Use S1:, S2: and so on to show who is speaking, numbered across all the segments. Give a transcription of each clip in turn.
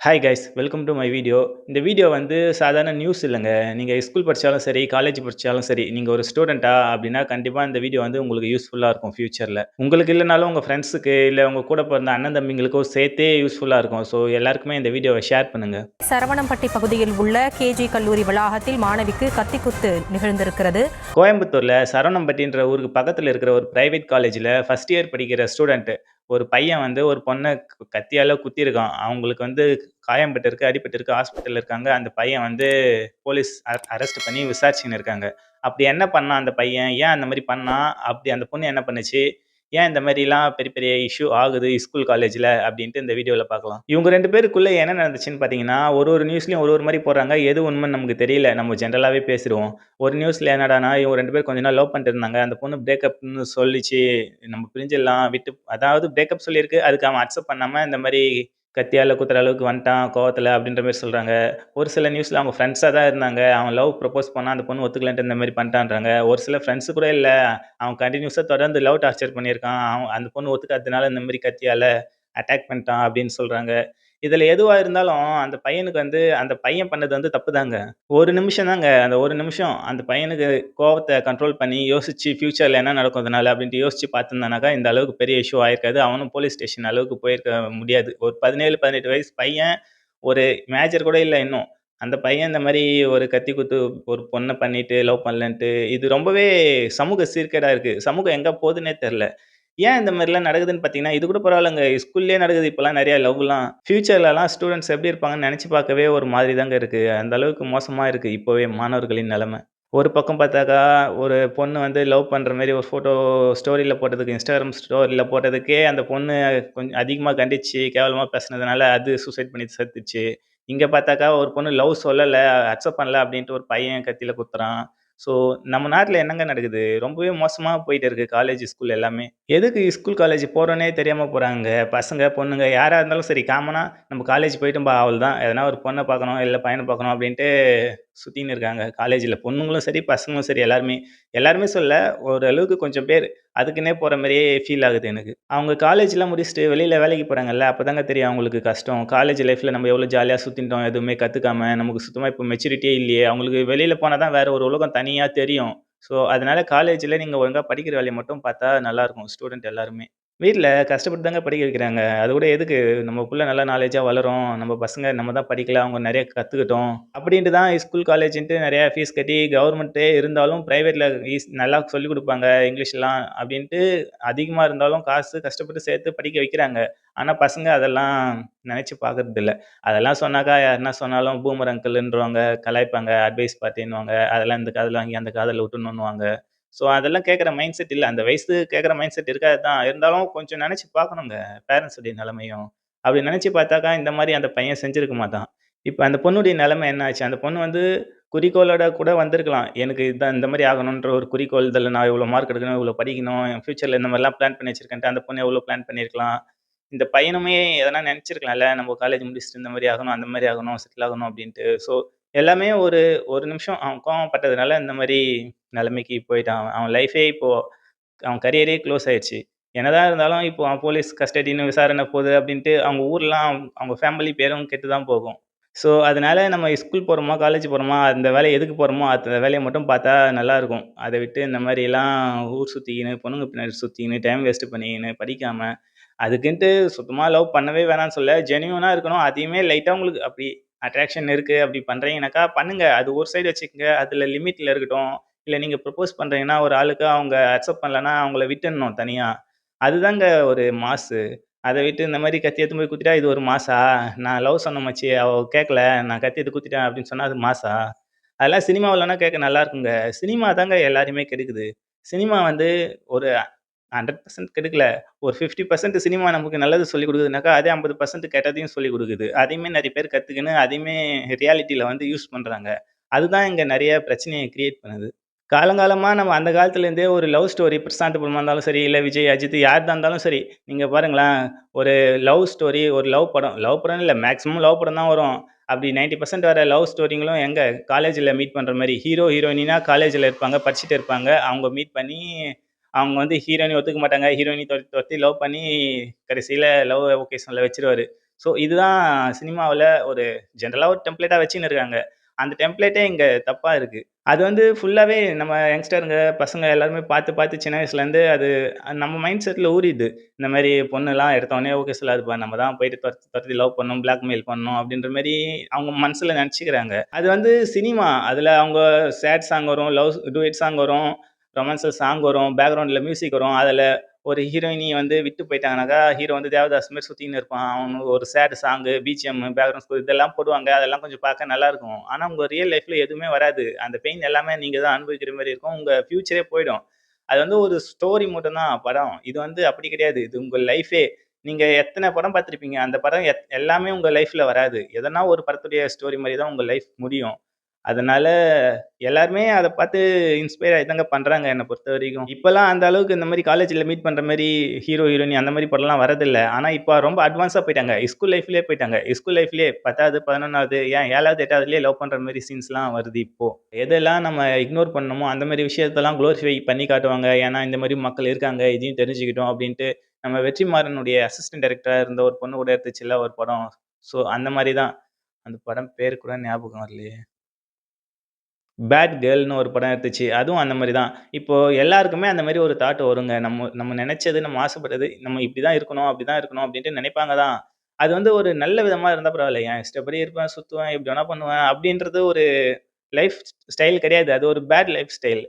S1: Hi guys welcome to my video இந்த video வந்து சாதாரண நியூஸ் இல்லைங்க. நீங்கள் ஸ்கூல் படித்தாலும் சரி காலேஜ் படித்தாலும் சரி நீங்கள் ஒரு ஸ்டூடெண்ட்டா அப்படின்னா கண்டிப்பாக இந்த வீடியோ வந்து உங்களுக்கு யூஸ்ஃபுல்லாக இருக்கும் ஃப்யூச்சரில் உங்களுக்கு இல்லைனாலும் உங்கள் ஃப்ரெண்ட்ஸுக்கு இல்லை உங்கள் கூட பிறந்த அண்ணன் தம்பிங்களுக்கோ சேர்த்தே யூஸ்ஃபுல்லாக இருக்கும். ஸோ எல்லாருக்குமே இந்த வீடியோவை ஷேர் பண்ணுங்கள்
S2: சரவணம்பட்டி பகுதியில் உள்ள கேஜி கல்லூரி வளாகத்தில் மாணவிக்கு கத்திக்குத்து நிகழ்ந்திருக்கிறது.
S1: கோயம்புத்தூரில் சரவணம்பட்டின்ற ஊருக்கு பக்கத்தில் இருக்கிற ஒரு ப்ரைவேட் காலேஜில் ஃபஸ்ட் இயர் படிக்கிற ஸ்டூடெண்ட்டு ஒரு பையன் வந்து ஒரு பொண்ணை கத்தியால் குத்திருக்கான் அவங்களுக்கு வந்து காயம்பட்டிருக்கு அடிபட்டிருக்கு ஹாஸ்பிட்டலில் இருக்காங்க. அந்த பையன் வந்து போலீஸ் அரெஸ்ட் பண்ணி விசாரிச்சுன்னு இருக்காங்க. அப்படி என்ன பண்ணான் அந்த பையன்? ஏன் அந்த மாதிரி பண்ணான்? அப்படி அந்த பொண்ணு என்ன பண்ணுச்சு? ஏன் இந்த மாதிரிலாம் பெரிய பெரிய இஷ்யூ ஆகுது ஸ்கூல் காலேஜில் அப்படின்ட்டு இந்த வீடியோவில் பார்க்கலாம். இவங்க ரெண்டு பேருக்குள்ளே என்ன நடந்துச்சுன்னு பார்த்தீங்கன்னா ஒரு ஒரு நியூஸ்லையும் ஒரு ஒரு மாதிரி போடுறாங்க. எது உண்மைன்னு நமக்கு தெரியல. நம்ம ஜென்ரலாகவே பேசிடுவோம். ஒரு நியூஸில் என்னடானா இவங்க ரெண்டு பேர் கொஞ்ச நாள் லவ் பண்ணிட்டு இருந்தாங்க. அந்த பொண்ணு பிரேக்கப்னு சொல்லிச்சு. நம்ம பிரிஞ்சிடலாம். விட்டு அதாவது பிரேக்கப் சொல்லியிருக்கு. அதுக்கு அவன் அக்செப்ட் பண்ணாமல் இந்த மாதிரி கத்தியால் குத்துற அளவுக்கு வந்துட்டான் கோவத்தில் அப்படின்ற மாதிரி சொல்கிறாங்க ஒரு சில நியூஸில் அவங்க ஃப்ரெண்ட்ஸாக தான் இருந்தாங்க. அவன் லவ் ப்ரப்போஸ் பண்ணால் அந்த பொண்ணு ஒத்துக்கலன்ட்டு இந்த மாதிரி பண்ணிட்டான்றாங்க. ஒரு சில ஃப்ரெண்ட்ஸு கூட இல்லை. அவன் கண்டினியூஸாக தொடர்ந்து லவ் டார்ச்சர் பண்ணியிருக்கான். அவன் அந்த பொண்ணு ஒத்துக்காததுனால இந்த மாதிரி கத்தியால் அட்டாக் பண்ணிட்டான் அப்படின்னு சொல்கிறாங்க இதில் எதுவாக இருந்தாலும் அந்த பையனுக்கு வந்து அந்த பையன் பண்ணது வந்து தப்பு தாங்க. ஒரு நிமிஷம் தாங்க அந்த ஒரு நிமிஷம் அந்த பையனுக்கு கோபத்தை கண்ட்ரோல் பண்ணி யோசிச்சு ஃப்யூச்சரில் என்ன நடக்கும் அதனால அப்படின்ட்டு யோசிச்சு பார்த்துருந்தானாக்கா இந்த அளவுக்கு பெரிய இஷ்யூ ஆயிருக்காது. அவனும் போலீஸ் ஸ்டேஷன் அளவுக்கு போயிருக்க முடியாது. ஒரு பதினேழு பதினெட்டு வயசு பையன் ஒரு மேஜர் கூட இல்லை இன்னும். அந்த பையன் இந்த மாதிரி ஒரு கத்தி குத்து ஒரு பொண்ணை பண்ணிட்டு லவ் பண்ணலன்ட்டு இது ரொம்பவே சமூக சீர்கேடாக இருக்குது சமூகம் எங்கே போகுதுன்னே தெரில ஏன் இந்த மாதிரிலாம் நடக்குதுன்னு பார்த்தீங்கன்னா இது கூட பரவாயில்லங்க. ஸ்கூல்லேயே நடக்குது இப்போலாம் நிறையா லவ்லாம். ஃப்யூச்சர்லலாம் ஸ்டூடெண்ட்ஸ் எப்படி இருப்பாங்கன்னு நினச்சி பார்க்கவே ஒரு மாதிரி தாங்க இருக்குது அந்த அளவுக்கு மோசமாக இருக்குது இப்போவே மாணவர்களின் நிலமை. ஒரு பக்கம் பார்த்தாக்கா ஒரு பொண்ணு வந்து லவ் பண்ணுற மாதிரி ஒரு ஃபோட்டோ ஸ்டோரியில் போட்டதுக்கு இன்ஸ்டாகிராம் ஸ்டோரியில் போட்டதுக்கே அந்த பொண்ணு கொஞ்சம் அதிகமாக கண்டிச்சு கேவலமாக பேசுனதுனால அது சூசைட் பண்ணி செத்துச்சு. இங்கே பார்த்தாக்கா ஒரு பொண்ணு லவ் சொல்லலை அக்செப்ட் பண்ணல அப்படின்ட்டு ஒரு பையன் கத்தியில் குத்துறான். ஸோ நம்ம நாட்டில் என்னங்க நடக்குது? ரொம்பவே மோசமாக போயிட்டு இருக்குது காலேஜ் ஸ்கூல் எல்லாமே. எதுக்கு ஸ்கூல் காலேஜ் போகிறோன்னே தெரியாமல் போகிறாங்க பசங்க பொண்ணுங்க யாராக இருந்தாலும் சரி காமனாக நம்ம காலேஜ் போயிட்டு அவள் தான் எதனா ஒரு பொண்ணை பார்க்கணும் இல்லை பையனை பார்க்கணும் அப்படின்ட்டு சுற்றின்னு இருக்காங்க. காலேஜில் பொண்ணுங்களும் சரி பசங்களும் சரி எல்லாருமே எல்லாருமே சொல்ல ஓரளவுக்கு கொஞ்சம் பேர் அதுக்குன்னே போகிற மாதிரியே ஃபீல் ஆகுது எனக்கு. அவங்க காலேஜ்லாம் முடிச்சுட்டு வெளியில் வேலைக்கு போகிறாங்கல்ல அப்போ தாங்க தெரியும் அவங்களுக்கு கஷ்டம். காலேஜ் லைஃப்பில் நம்ம எவ்வளோ ஜாலியாக சுற்றிட்டோம் எதுவுமே கற்றுக்காம நமக்கு சுத்தமாக இப்போ மெச்சூரிட்டியே இல்லையே. அவங்களுக்கு வெளியில் போனால் தான் வேறு ஒரு உலகம் தனியாக தெரியும். ஸோ அதனால் காலேஜில் நீங்கள் ஒழுங்காக படிக்கிற வேலையை மட்டும் பார்த்தா நல்லாயிருக்கும் ஸ்டூடெண்ட் எல்லாருமே. வீட்டில் கஷ்டப்பட்டு தாங்க படிக்க வைக்கிறாங்க. அது கூட எதுக்கு? நம்ம புள்ள நல்லா நாலேஜாக வளரும். நம்ம பசங்க நம்ம தான் படிக்கல அவங்க நிறைய கற்றுக்கிட்டோம் அப்படின்ட்டு தான் ஸ்கூல் காலேஜ்ன்ட்டு நிறையா ஃபீஸ் கட்டி கவர்மெண்ட்டே இருந்தாலும் ப்ரைவேட்டில் ஈஸ் நல்லா சொல்லிக் கொடுப்பாங்க இங்கிலீஷ்லாம் அப்படின்ட்டு அதிகமாக இருந்தாலும் காசு கஷ்டப்பட்டு சேர்த்து படிக்க வைக்கிறாங்க. ஆனால் பசங்க அதெல்லாம் நினச்சி பார்க்கறது இல்லை அதெல்லாம் சொன்னாக்கா யாருன்னா சொன்னாலும் பூமர் அங்கிள்ன்றவங்க கலாய்ப்பாங்க அட்வைஸ் பார்ட்டின்னுவாங்க அதெல்லாம் இந்த காதில் வாங்கி அந்த காதில் விட்டுணுன்னுவாங்க ஸோ அதெல்லாம் கேட்குற மைண்ட் செட் இல்லை. அந்த வயசு கேட்குற மைண்ட் செட் இருக்காது தான் இருந்தாலும் கொஞ்சம் நினச்சி பார்க்கணுங்க. பேரண்ட்ஸுடைய நிலமையும். அப்படி நினச்சி பார்த்தாக்கா இந்த மாதிரி அந்த பையன் செஞ்சுருக்க மாட்டான். இப்போ அந்த பொண்ணுடைய நிலமை என்ன ஆச்சு? அந்த பொண்ணு வந்து குறிக்கோளோட கூட வந்திருக்கலாம். எனக்கு இதுதான் இந்த மாதிரி ஆகணுன்ற ஒரு குறிக்கோள் இதில் நான் இவ்வளோ மார்க் எடுக்கணும் இவ்வளோ படிக்கணும் என் ஃப்யூச்சரில் இந்த மாதிரிலாம் பிளான் பண்ணி வச்சிருக்கேன்ட்டு அந்த பொண்ணு எவ்வளோ பிளான் பண்ணியிருக்கலாம். இந்த பையனுமே எதனா நினச்சிருக்கலாம்ல. நம்ம காலேஜ் முடிச்சுட்டு இந்த மாதிரி ஆகணும் அந்த மாதிரி ஆகணும் செட்டில் ஆகணும் அப்படின்ட்டு. ஸோ எல்லாமே ஒரு ஒரு நிமிஷம் அவன் கோவப்பட்டதுனால இந்த மாதிரி நிலைமைக்கு போயிட்டான். அவன் அவன் லைஃபே இப்போது அவன் கரியரே க்ளோஸ் ஆயிடுச்சு. என்னதான் இருந்தாலும் இப்போ அவன் போலீஸ் கஸ்டடின்னு விசாரணை போகுது அப்படின்ட்டு அவங்க ஊர்லாம் அவங்க ஃபேமிலி பேரும் கெட்டு தான் போகும். ஸோ அதனால நம்ம ஸ்கூல் போகிறோமா காலேஜ் போகிறோமா அந்த வேலையை எதுக்கு போகிறோமோ அந்த வேலையை மட்டும் பார்த்தா நல்லாயிருக்கும். அதை விட்டு இந்த மாதிரிலாம் ஊர் சுற்றிக்கின்னு பொண்ணுங்க பின்னாடி சுற்றிக்கின்னு டைம் வேஸ்ட்டு பண்ணிக்கின்னு படிக்காமல் அதுக்குன்ட்டு சுத்தமாக லவ் பண்ணவே வேணாம்னு சொல்ல ஜெனியூனாக இருக்கணும். அதையுமே லைட்டாக உங்களுக்கு அப்படி அட்ராக்ஷன் இருக்குது அப்படி பண்ணுறீங்கனாக்கா பண்ணுங்கள் அது ஒரு சைடு வச்சுக்கோங்க. அதில் லிமிட்டில் இருக்கட்டும். இல்லை நீங்கள் ப்ரப்போஸ் பண்ணுறீங்கன்னா ஒரு ஆளுக்கு அவங்க அக்செப்ட் பண்ணலன்னா அவங்கள விட்டுடணும் தனியாக அதுதாங்க ஒரு மாசு. அதை விட்டு இந்த மாதிரி கத்தி எடுத்து போய் குத்திட்டா இது ஒரு மாசா? நான் லவ் சொன்ன மச்சி அவள் கேட்கல நான் கத்தி எடுத்து குத்திட்டேன் அப்படின்னு சொன்னால் அது மாசா? அதெல்லாம் சினிமாவில்னா கேட்க நல்லா இருக்குங்க. சினிமா தாங்க எல்லாருமே கெடுக்குது. சினிமா வந்து ஒரு ஹண்ட்ரட் பர்சன்ட் கெடுக்கல. ஒரு ஃபிஃப்டி பர்சன்ட் சினிமா நமக்கு நல்லது சொல்லி கொடுக்குதுனாக்கா அதே ஐம்பது பர்சன்ட் கெட்டதையும் சொல்லி கொடுக்குது. அதையுமே நிறைய பேர் கற்றுக்கின்னு அதையுமே ரியாலிட்டியில் வந்து யூஸ் பண்ணுறாங்க அதுதான் இங்கே நிறைய பிரச்சனையை கிரியேட் பண்ணுது. காலங்காலமாக நம்ம அந்த காலத்துலேருந்தே ஒரு லவ் ஸ்டோரி பிரசாந்த் படமாக இருந்தாலும் சரி இல்லை விஜய் அஜித் யார் தான் இருந்தாலும் சரி நீங்கள் பாருங்களேன் ஒரு லவ் ஸ்டோரி ஒரு லவ் படம். லவ் படம் இல்லை மேக்ஸிமம் லவ் படம் தான் வரும். அப்படி நைன்ட்டி பர்சன்ட் வர லவ் ஸ்டோரிங்களும் எங்கே காலேஜில் மீட் பண்ணுற மாதிரி ஹீரோ ஹீரோயினா காலேஜில் இருப்பாங்க படிச்சுட்டு இருப்பாங்க. அவங்க மீட் பண்ணி அவங்க வந்து ஹீரோயினி ஒத்துக்க மாட்டாங்க ஹீரோயினி துரத்தி துரத்தி லவ் பண்ணி கடைசியில் லவ் ஒகேஷனில் வச்சிருவாரு ஸோ இதுதான் சினிமாவில் ஒரு ஜென்ரலாக ஒரு டெம்ப்ளேட்டாக வச்சுன்னு இருக்காங்க. அந்த டெம்ப்ளேட்டே இங்கே தப்பாக இருக்குது அது வந்து ஃபுல்லாகவே நம்ம யங்ஸ்டருங்க, பசங்க எல்லாருமே பார்த்து, பார்த்து சின்ன வயசுலேருந்து அது நம்ம மைண்ட் செட்டில் ஊறிடுது. இந்த மாதிரி பொண்ணுலாம் எடுத்தோடனே ஓகே சொல்லாதுப்பா. நம்ம தான் போயிட்டு தொரத்தி தொரத்தி லவ் பண்ணணும், பிளாக்மெயில் பண்ணணும் அப்படின்ற மாதிரி அவங்க மனசில் நினச்சிக்கிறாங்க அது வந்து சினிமா. அதில் அவங்க சேட் சாங் வரும், லவ் டூயட் சாங் வரும், ரொமான்ஸில் சாங் வரும், பேக்ரவுண்டில் மியூசிக் வரும். அதில் ஒரு ஹீரோயினி வந்து விட்டு போயிட்டாங்கனாக்கா, ஹீரோ வந்து தேவதாஸ் மாரி சுற்றின்னு இருப்பான். அவனுக்கு ஒரு sad song, BGM, background score இதெல்லாம் போடுவாங்க. அதெல்லாம் கொஞ்சம் பார்க்க நல்லாயிருக்கும் ஆனால் உங்கள் ரியல் லைஃப்பில் எதுவுமே வராது. அந்த பெயின் எல்லாமே நீங்கள் தான் அனுபவிக்கிற மாதிரி இருக்கும். உங்கள் ஃப்யூச்சரே போயிடும். அது வந்து ஒரு ஸ்டோரி மட்டும்தான் படம். இது வந்து அப்படி கிடையாது. இது உங்கள் லைஃபே. நீங்கள் எத்தனை படம் பார்த்துருப்பீங்க. அந்த படம் எத் எல்லாமே உங்கள் லைஃப்பில் வராது. எதனா ஒரு படத்துடைய ஸ்டோரி மாதிரி தான் உங்கள் லைஃப் முடியும். அதனால எல்லாருமே அதை பார்த்து இன்ஸ்பயர் ஆகிதாங்க தாங்க என்னை பொறுத்த வரைக்கும் இப்போல்லாம் அந்த அளவுக்கு இந்த மாதிரி காலேஜில் மீட் பண்ணுற மாதிரி ஹீரோ, ஹீரோயினி அந்த மாதிரி படம்லாம் வரதில்ல. ஆனால் இப்போ ரொம்ப அட்வான்ஸாக போயிட்டாங்க. ஸ்கூல் லைஃப்லயே போயிட்டாங்க. ஸ்கூல் லைஃப்லயே 10வது, 11வது ஏன் 7வது, 8வதுலயே லவ் பண்ணுற மாதிரி சீன்ஸ்லாம் வருது இப்போ. எதெல்லாம் நம்ம இக்னோர் பண்ணணுமோ அந்த மாதிரி விஷயத்தெல்லாம் குளோரிஃபை பண்ணி காட்டுவாங்க. ஏன்னா இந்த மாதிரி மக்கள் இருக்காங்க. இதையும் தெரிஞ்சுக்கிட்டோம் அப்படின்ட்டு நம்ம வெற்றிமாறனுடைய அசிஸ்டன்ட் டைரக்டராக இருந்த ஒரு பொண்ணு கூட எடுத்துச்சுல ஒரு படம். ஸோ அந்த மாதிரி தான். அந்த படம் பேர் கூட ஞாபகம் வரலையே. பேட் கேர்ள்னு ஒரு படம் எடுத்துச்சு. அதுவும் அந்த மாதிரி தான். இப்போது எல்லாருக்குமே அந்த மாதிரி ஒரு தாட் வருங்க. நம்ம நம்ம நினச்சது நம்ம ஆசைப்பட்டது, நம்ம இப்படி தான் இருக்கணும், அப்படி தான் இருக்கணும் அப்படின்ட்டு நினைப்பாங்க தான். அது வந்து ஒரு நல்ல விதமாக இருந்தால் பரவாயில்ல என் இஷ்டப்படி இருப்பேன், சுற்றுவேன் இப்படி வேணா பண்ணுவேன் அப்படின்றது ஒரு லைஃப் ஸ்டைல் கிடையாது. அது ஒரு பேட் லைஃப் ஸ்டைல்.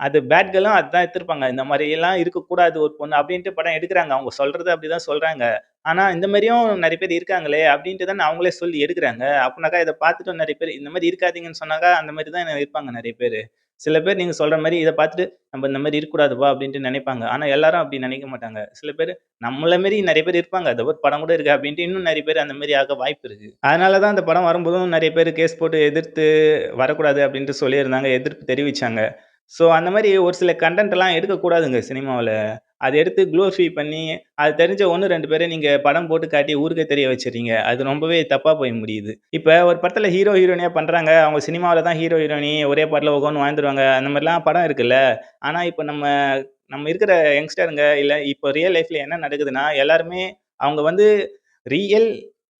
S1: அது பேட்களும் அதுதான் எடுத்திருப்பாங்க. இந்த மாதிரியெல்லாம் இருக்கக்கூடாது ஒரு பொண்ணு அப்படின்ட்டு படம் எடுக்கிறாங்க அவங்க சொல்றது அப்படிதான் சொல்றாங்க. ஆனா இந்த மாதிரியும் நிறைய பேர் இருக்காங்களே அப்படின்ட்டு தானே அவங்களே சொல்லி எடுக்கிறாங்க அப்படின்னாக்கா இதை பார்த்துட்டு நிறைய பேர் இந்த மாதிரி இருக்காதீங்கன்னு சொன்னாக்கா, அந்த மாதிரி தான் இருப்பாங்க நிறைய பேர் சில பேர் நீங்க சொல்ற மாதிரி இதை பார்த்துட்டு நம்ம இந்த மாதிரி இருக்கக்கூடாதுப்பா அப்படின்ட்டு நினைப்பாங்க ஆனா எல்லாரும் அப்படி நினைக்க மாட்டாங்க. சில பேர் நம்மள மாரி நிறைய பேர் இருப்பாங்க. அதை ஒரு படம் கூட இருக்கு" அப்படின்ட்டு இன்னும் நிறைய பேர் அந்த மாரி ஆக வாய்ப்பு இருக்கு. அதனால தான் அந்த படம் வரும்போதும் நிறைய பேர் கேஸ் போட்டு எதிர்த்து வரக்கூடாது அப்படின்ட்டு சொல்லியிருந்தாங்க. எதிர்ப்பு தெரிவிச்சாங்க. ஸோ அந்த மாதிரி ஒரு சில கண்டென்ட்லாம் எடுக்கக்கூடாதுங்க சினிமாவில் அதை எடுத்து குளோரிஃபை பண்ணி, அது தெரிஞ்ச ஒன்று ரெண்டு பேரை நீங்கள் படம் போட்டு காட்டி ஊருக்கே தெரிய வச்சுறீங்க அது ரொம்பவே தப்பாக போய் முடியுது. இப்போ ஒரு படத்தில் ஹீரோ, ஹீரோயினியா பண்ணுறாங்க அவங்க சினிமாவில் தான் ஹீரோ, ஹீரோயினி ஒரே படத்தில் ஒவ்வொன்று வாழ்ந்துருவாங்க. அந்த மாதிரிலாம் படம் இருக்குல்ல. ஆனால் இப்போ நம்ம நம்ம இருக்கிற யங்ஸ்டருங்க இல்லை இப்போ ரியல் லைஃப்பில் என்ன நடக்குதுன்னா, எல்லாருமே அவங்க வந்து ரியல்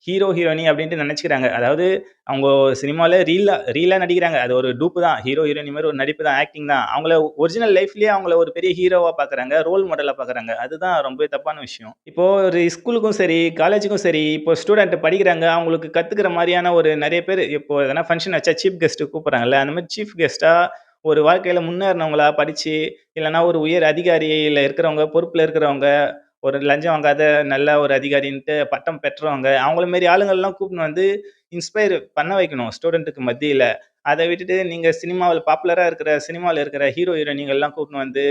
S1: ஹீரோ, ஹீரோயினி அப்படின்ட்டு நினச்சிக்கிறாங்க அதாவது அவங்க சினிமாவில் ரீலாக ரீலாக நடிக்கிறாங்க. அது ஒரு டூப் தான். ஹீரோ, ஹீரோயினி மாதிரி ஒரு நடிப்பு தான், ஆக்டிங் தான். அவங்கள ஒரிஜினல் லைஃப்லயே அவங்கள ஒரு பெரிய ஹீரோவாக பார்க்குறாங்க. ரோல் மாடலாக பார்க்குறாங்க. அதுதான் ரொம்பவே தப்பான விஷயம். இப்போ ஒரு ஸ்கூலுக்கும் சரி, காலேஜுக்கும் சரி, இப்போ ஸ்டூடெண்ட் படிக்கிறாங்க. அவங்களுக்கு கற்றுக்கிற மாதிரியான ஒரு நிறைய பேர் இப்போ எதனா ஃபங்க்ஷன் வச்சா சீஃப் கெஸ்ட்டு கூப்பிட்றாங்கல்ல அந்த மாதிரி சீஃப் கெஸ்ட்டாக ஒரு வாழ்க்கையில் முன்னேறினவங்களா படித்து இல்லைனா ஒரு உயர் அதிகாரியில் இருக்கிறவங்க, பொறுப்பில் இருக்கிறவங்க, ஒரு லஞ்சம் வாங்காத நல்ல ஒரு அதிகாரின்ட்டு பட்டம் பெற்றவங்க, அவங்கள மாரி ஆளுங்கள்லாம் கூப்பிட்டு வந்து இன்ஸ்பயர் பண்ண வைக்கணும் ஸ்டூடெண்ட்டுக்கு மத்தியில் அதை விட்டுட்டு நீங்கள் சினிமாவில் பாப்புலராக இருக்கிற சினிமாவில் இருக்கிற ஹீரோ, ஹீரோயினிங்கள்லாம் கூப்பிட்டு வந்து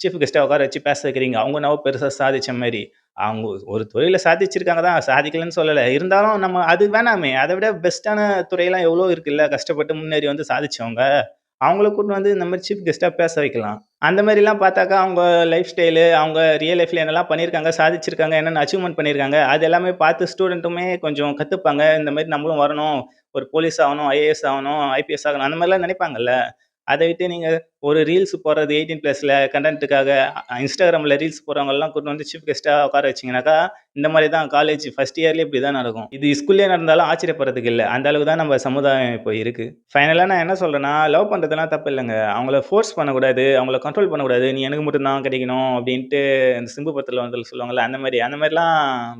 S1: சீஃப் கெஸ்ட்டாக உட்கார வச்சு பேச வைக்கிறீங்க. அவங்க என்னவோ பெருசாக சாதிச்ச மாரி. அவங்க ஒரு துறையில் சாதிச்சிருக்காங்க தான். சாதிக்கலன்னு சொல்லலை இருந்தாலும் நம்ம அது வேணாமே. அதை விட பெஸ்ட்டான துறையெல்லாம் எவ்வளோ இருக்குல்ல. கஷ்டப்பட்டு முன்னேறி வந்து சாதிச்சவங்க. அவங்கள கூட்டு வந்து இந்த மாதிரி சீஃப் கெஸ்ட்டாக பேச வைக்கலாம். அந்த மாதிரிலாம் பார்த்தாக்கா அவங்க லைஃப் ஸ்டைலு, அவங்க ரியல் லைஃப்ல என்னெல்லாம் பண்ணியிருக்காங்க, சாதிச்சிருக்காங்க, என்னென்ன அச்சீவ்மெண்ட் பண்ணியிருக்காங்க, அது எல்லாமே பார்த்து ஸ்டூடெண்ட்டுமே கொஞ்சம் கற்றுப்பாங்க இந்த மாதிரி நம்மளும் வரணும். ஒரு போலீஸ் ஆகணும் ஐஏஎஸ் ஆகணும் ஐபிஎஸ் ஆகணும் அந்த மாதிரிலாம் நினைப்பாங்கல்ல அதை விட்டு நீங்கள் ஒரு ரீல்ஸ் போடுறது எயிட்டீன் ப்ளஸில் கண்டென்ட்டுக்காக இன்ஸ்டாகிராமில் ரீல்ஸ் போடுறவங்கலாம் கொண்டு வந்து சீஃப் கெஸ்ட்டாக உட்கார வச்சிங்கனாக்கா இந்த மாதிரி தான் காலேஜ் ஃபஸ்ட் இயர்லேயே இப்படி தான் நடக்கும். இது ஸ்கூல்லேயே நடந்தாலும் ஆச்சரியப்படுறதுக்கு இல்லை அந்த அளவுக்கு தான் நம்ம சமுதாயம் இப்போ இருக்குது ஃபைனலாக நான் என்ன சொல்கிறேன்னா லவ் பண்ணுறதுலாம் தப்பு இல்லைங்க அவங்கள ஃபோர்ஸ் பண்ணக்கூடாது. அவங்கள கண்ட்ரோல் பண்ணக்கூடாது. "நீ எனக்கு மட்டும் தான் கிடைக்கணும்" அப்படின்ட்டு இந்த சிம்பு படத்தில் வந்து சொல்லுவாங்கல்ல, அந்த மாதிரி அந்த மாதிரிலாம்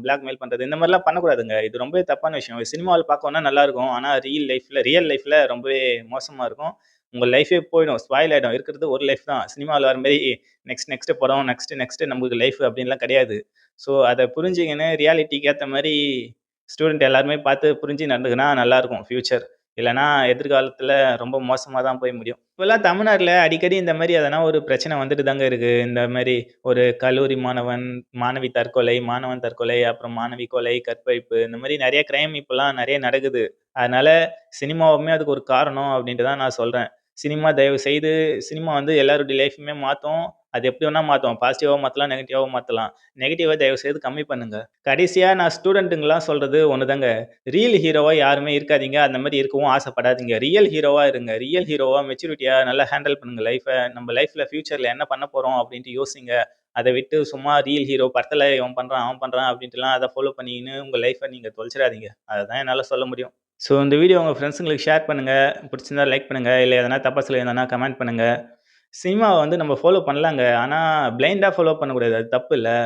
S1: பிளாக்மெயில் பண்ணுறது இந்த மாதிரிலாம் பண்ணக்கூடாதுங்க. இது ரொம்பவே தப்பான விஷயம். சினிமாவில் பார்க்கணும்னா நல்லாயிருக்கும் ஆனால் ரியல் லைஃப்பில் ரியல் லைஃப்பில் ரொம்பவே மோசமாக இருக்கும். உங்கள் லைஃபே போயிடும். ஸ்பாயில் ஆயிடும். இருக்கிறது ஒரு லைஃப் தான். சினிமாவில் வர மாதிரி நெக்ஸ்ட் நெக்ஸ்ட் படம், நெக்ஸ்ட் நெக்ஸ்ட் நமக்கு லைஃப் அப்படின்லாம் கிடையாது. ஸோ அதை புரிஞ்சிங்கன்னு ரியாலிட்டிக்கு ஏற்ற மாதிரி ஸ்டூடெண்ட் எல்லாருமே பார்த்து புரிஞ்சு நடந்துக்கினா நல்லாயிருக்கும் ஃபியூச்சர். இல்லைனா எதிர்காலத்தில் ரொம்ப மோசமாக தான் போய் முடியும். இப்போல்லாம் தமிழ்நாட்டில் அடிக்கடி இந்த மாதிரி எதனா ஒரு பிரச்சனை வந்துட்டு தாங்க இருக்குது இந்த மாதிரி ஒரு கல்லூரி மாணவன், மாணவி தற்கொலை, மாணவன் தற்கொலை, அப்புறம் மாணவி கொலை, கற்பழிப்பு இந்த மாதிரி நிறைய கிரைம் இப்போலாம் நிறைய நடக்குது. அதனால் சினிமாவுமே அதுக்கு ஒரு காரணம் அப்படின்ட்டு தான் நான் சொல்கிறேன் சினிமா தயவு செய்து சினிமா வந்து எல்லாருடைய லைஃப்புமே மாற்றும் அது எப்படி வேணால் மாற்றும் பாசிட்டிவாக மாற்றலாம் நெகட்டிவாக மாற்றலாம் நெகட்டிவாக தயவு செய்து கம்மி பண்ணுங்கள் கடைசியாக நான் ஸ்டூடெண்ட்டுங்களாம் சொல்கிறது ஒன்று தாங்க ரியல் ஹீரோவாக யாருமே இருக்காதீங்க. அந்த மாதிரி இருக்கவும் ஆசைப்படாதீங்க. ரியல் ஹீரோவாக இருங்க. ரியல் ஹீரோவாக மெச்சூரிட்டியாக நல்லா ஹேண்டில் பண்ணுங்கள் லைஃப்பை நம்ம லைஃப்பில் ஃப்யூச்சரில் என்ன பண்ண போகிறோம் அப்படின்ட்டு யோசிங்க. அதை விட்டு சும்மா ரியல் ஹீரோ படத்தில் இவன் பண்ணுறான் அவன் பண்ணுறான் அப்படின்ட்டுலாம் அதை ஃபாலோ பண்ணிக்கின்னு உங்கள் லைஃப்பை நீங்கள் தொலைச்சிடாதீங்க அதுதான் என்னால் சொல்ல முடியும் ஸோ இந்த வீடியோ உங்கள் ஃப்ரெண்ட்ஸுங்களுக்கு ஷேர் பண்ணுங்கள் பிடிச்சிருந்தா லைக் பண்ணுங்கள் இல்லை எதனா தப்பாக சொல்லியிருந்தனா கமெண்ட் பண்ணுங்கள் சினிமாவை வந்து நம்ம ஃபாலோ பண்ணலாங்க. ஆனால் பிளைண்டாக ஃபாலோ பண்ணக்கூடாது. அது தப்பு இல்லை.